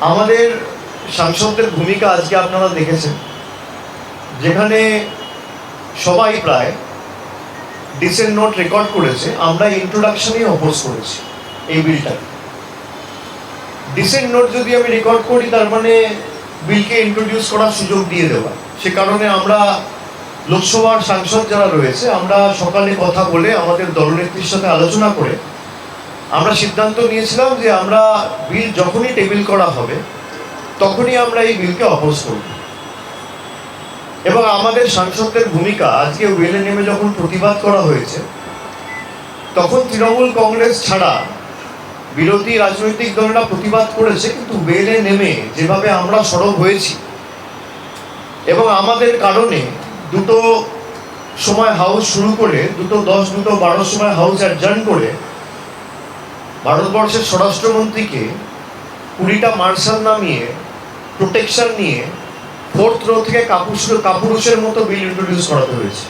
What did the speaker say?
আমাদের সাংসদদের ভূমিকা আজকে আপনারা দেখেছেন। যেখানে সবাই প্রায় ডিসেন্ট নোট রেকর্ড করেছে, আমরা ইন্ট্রোডাকশনেই অপোজ করেছি এই বিলটাকে ডিসেন্ট নোট যদি আমি রেকর্ড করি, তার মানে বিলকে ইন্ট্রোডিউস করার সুযোগ দিয়ে দেওয়া। সে কারণে আমরা লোকসভার সাংসদ যারা রয়েছে, আমরা সকালে কথা বলে আমাদের দলনেত্রীর সাথে আলোচনা করে আমরা সিদ্ধান্ত নিয়েছিলাম যে আমরা বিল যখনই টেবিল করা হবে, তখনই আমরা এই বিলকে অপোজ করব। এবং আমাদের সাংসদদের ভূমিকা, আজকে ওয়েলে নেমে যখন প্রতিবাদ করা হয়েছে, তখন তৃণমূল কংগ্রেস ছাড়া বিরোধী রাজনৈতিক দলরা প্রতিবাদ করেছে, কিন্তু ওয়েলে নেমে যেভাবে আমরা সরব হয়েছি, এবং আমাদের কারণে দুটো সময় হাউস শুরু করে, দুটো দশ, দুটো বারো সময় হাউস অ্যাডজার্ন করে ভারতবর্ষের স্বরাষ্ট্রমন্ত্রীকে কুড়িটা মার্শাল নামিয়ে প্রোটেকশন নিয়ে ফোর্থ রো থেকে কাপুর কাপুরুষের মতো বিল ইন্ট্রোডিউস করাতে হয়েছে।